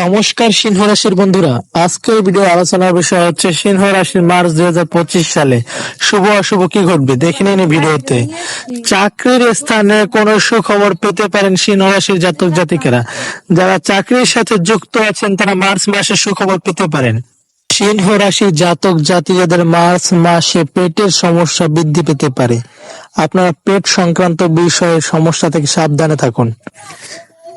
নমস্কার সিংহ রাশির বন্ধুরা। আজকের ভিডিও আলোচনার বিষয় হচ্ছে সিংহ রাশির মার্চ দুই হাজার পঁচিশ সালে শুভ অশুভ কি ঘটবে? দেখে নিন ভিডিওতে। চাকরির স্থানে কোন সুখবর পেতে পারেন সিংহ রাশির জাতক জাতিকেরা। যারা চাকরির সাথে যুক্ত আছেন, তারা মার্চ মাসে সুখবর পেতে পারেন। সিংহ রাশি জাতক জাতিকাদের মার্চ মাসে পেটের সমস্যা বৃদ্ধি পেতে পারে। আপনারা পেট সংক্রান্ত বিষয়ে সমস্যা থেকে সাবধানে থাকুন।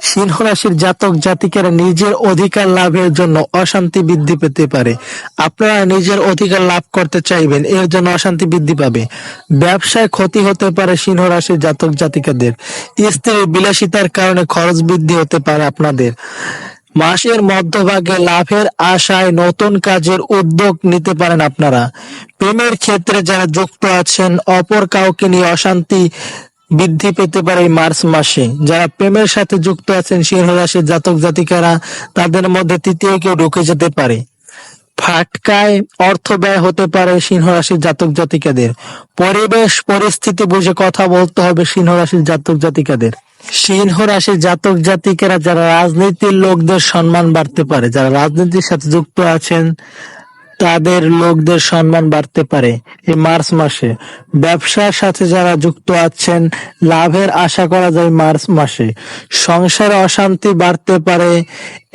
সিংহ রাশির জাতক জাতিকেরা নিজের অধিকার লাভের জন্য অশান্তি বৃদ্ধি পেতে পারে। আপনারা নিজের অধিকার লাভ করতে চাইবেন, এর জন্য অশান্তি বৃদ্ধি পাবে। ব্যবসায় ক্ষতি হতে পারে সিংহ রাশির জাতক জাতিকাদের। স্ত্রীর বিলাসিতার কারণে খরচ বৃদ্ধি হতে পারে আপনাদের। মাসের মধ্যভাগে লাভের আশায় নতুন কাজের উদ্যোগ নিতে পারেন আপনারা। প্রেমের ক্ষেত্রে যারা যুক্ত আছেন, অপর কাউকে নিয়ে অশান্তি বৃদ্ধি পেতে পারে মার্চ মাসে। যারা প্রেমের সাথে যুক্ত আছেন, সিংহ রাশির জাতক জাতিকারা, তাদের মধ্যে তৃতীয় কেউ ঢুকে যেতে পারে। ফাটকায় অর্থ ব্যয় হতে পারে সিংহ রাশির জাতক জাতিকাদের। পরিবেশ, পরিস্থিতি বুঝে কথা বলতে হবে সিংহ রাশির জাতক জাতিকাদের। সিংহ রাশির জাতক জাতিকেরা, যারা রাজনীতির লোকদের সম্মান বাড়তে পারে, যারা রাজনীতির সাথে যুক্ত আছেন তাদের লোকদের সম্মান বাড়তে পারে। এই মার্চ মাসে ব্যবসার সাথে যারা যুক্ত আছেন, লাভের আশা করা যায় মার্চ মাসে। সংসারে অশান্তি বাড়তে পারে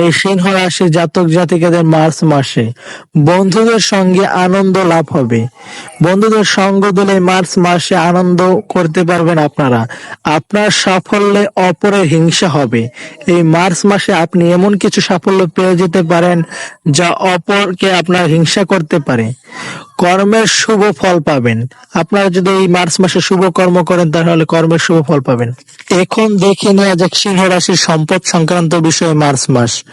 এই সিংহ রাশির জাতক জাতিকাদের মার্চ মাসে বন্ধুদের সঙ্গে আনন্দ লাভ হবে। বন্ধুদের সঙ্গ দিলে মার্চ মাসে আনন্দ করতে পারবেন আপনারা। আপনার সাফল্যে অপরের হিংসা হবে। এই মার্চ মাসে আপনি এমন কিছু সাফল্য পেয়ে যেতে পারেন যা অপরকে আপনার হিংসা করতে পারে। কর্মের শুভ ফল পাবেন। আপনারা যদি এই মার্চ মাসে শুভ কর্ম করেন, তাহলে কর্মের শুভ ফল পাবেন। এখন দেখে নেওয়া যাক সিংহ রাশির সম্পদ সংক্রান্ত বিষয়ে মার্চ মাস।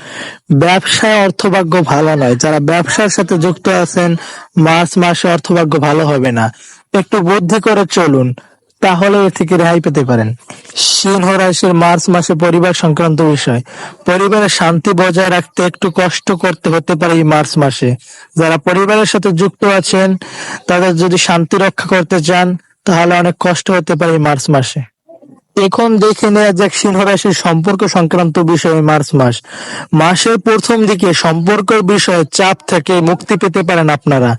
ব্যবসায় অর্থভাগ্য ভালো নয়। যারা ব্যবসার সাথে যুক্ত আছেন, মার্চ মাসে অর্থভাগ্য ভালো হবে না। একটু বুদ্ধি করে চলুন। তাহলে এর থেকে রেহাই পেতে পারেন। সিংহ রাশির মার্চ মাসে পরিবার সংক্রান্ত বিষয়। পরিবারের শান্তি বজায় রাখতে একটু কষ্ট করতে হতে পারে এই মার্চ মাসে। যারা পরিবারের সাথে যুক্ত আছেন, তাদের যদি শান্তি রক্ষা করতে চান, তাহলে অনেক কষ্ট হতে পারে এই মার্চ মাসে। এখন দেখে নেওয়া যাক সিংহ রাশির সম্পর্ক সংক্রান্ত বিষয়ে মার্চ মাস। মাসের প্রথম দিকে সম্পর্কের বিষয়ে চাপ থেকে মুক্তি পেতে পারেন আপনারা।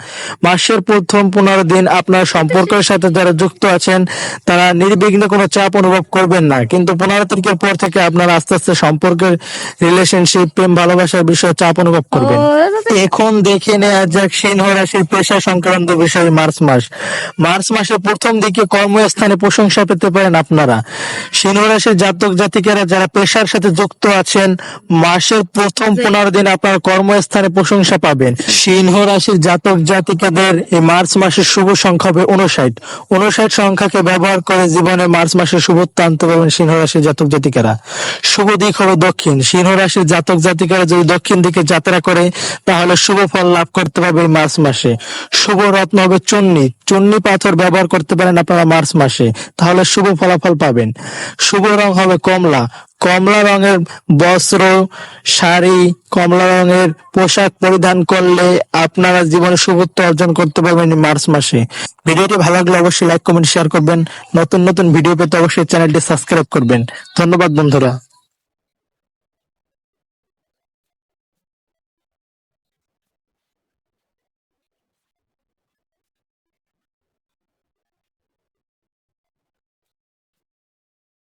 মাসের প্রথম পনেরো দিন আপনার সম্পর্কের সাথে যারা যুক্ত আছেন তারা নির্বিঘ্নে কোনো চাপ অনুভব করবেন না। কিন্তু পনেরো তারিখের পর থেকে আপনারা আস্তে আস্তে সম্পর্কের রিলেশনশিপ প্রেম ভালোবাসার বিষয়ে চাপ অনুভব করবেন। এখন দেখে নেওয়া যাক সিংহ রাশির পেশা সংক্রান্ত বিষয়ে মার্চ মাস। মার্চ মাসের প্রথম দিকে কর্মস্থানে প্রশংসা পেতে পারেন আপনারা। সিংহ রাশির জাতক জাতিকেরা যারা পেশার সাথে যুক্ত আছেন মাসের প্রথম পনেরো দিন আপনার কর্মস্থানে প্রশংসা পাবেন। সিংহ রাশির জাতক জাতিকাদের এই মার্চ মাসের শুভ সংখ্যা হবে উনষাট উনষাট সংখ্যাকে ব্যবহার করে জীবনে মার্চ মাসের শুভত্ব আনতে পারবেন সিংহ রাশির জাতক জাতিকারা। শুভ দিক হবে দক্ষিণ। সিংহ রাশির জাতক জাতিকারা যদি দক্ষিণ দিকে যাত্রা করে তাহলে শুভ ফল লাভ করতে পারবে মার্চ মাসে। শুভ রত্ন হবে চন্নি। চন্নি পাথর ব্যবহার করতে পারেন আপনারা মার্চ মাসে। তাহলে শুভ ফলাফল পাবেন। শুভ রং হবে কমলা। কমলা রঙের বস্ত্র, শাড়ি, কমলা রঙের পোশাক পরিধান করলে আপনারা জীবনে শুভত্ব অর্জন করতে পারবেন মার্চ মাসে। ভিডিওটি ভালো লাগলে অবশ্যই লাইক কমেন্ট শেয়ার করবেন। নতুন নতুন ভিডিও পেতে অবশ্যই চ্যানেলটি সাবস্ক্রাইব করবেন। ধন্যবাদ বন্ধুরা।